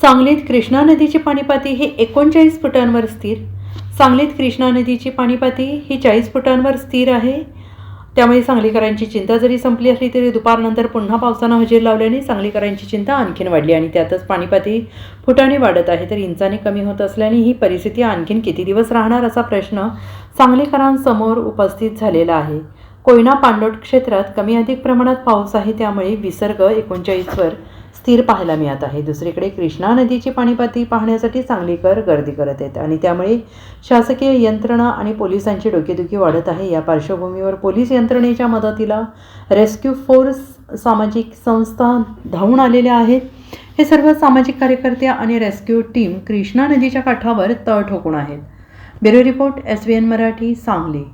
सांगलीत कृष्णा नदीची पाणीपाती ही एकोणचाळीस फुटांवर स्थिर. सांगलीत कृष्णा नदीची पाणीपाती ही चाळीस फुटांवर स्थिर आहे. त्यामुळे सांगलीकरांची चिंता जरी संपली असली तरी दुपारनंतर पुन्हा पावसानं हजेर लावल्याने सांगलीकरांची चिंता आणखीन वाढली आणि त्यातच पाणीपाती फुटाने वाढत आहे तर इंचाने कमी होत असल्याने ही परिस्थिती आणखीन किती दिवस राहणार असा प्रश्न सांगलीकरांसमोर उपस्थित झालेला आहे. कोयना पाणलोट क्षेत्रात कमी अधिक प्रमाणात पाऊस आहे त्यामुळे विसर्ग एकोणचाळीसवर स्थिर पाहायला मिळत आहे. दुसरीकडे कृष्णा नदीची पाणीपाती पाहण्यासाठी सांगलीकर गर्दी करत आहेत आणि त्यामुळे शासकीय यंत्रणा आणि पोलिसांची डोकेदुखी वाढत आहे. या पार्श्वभूमीवर पोलीस यंत्रणेच्या मदतीला रेस्क्यू फोर्स सामाजिक संस्था धावून आलेल्या आहेत. हे सर्व सामाजिक कार्यकर्ते आणि रेस्क्यू टीम कृष्णा नदीच्या काठावर तळ ठोकून आहेत. Bureau report S V N Marathi Sangli.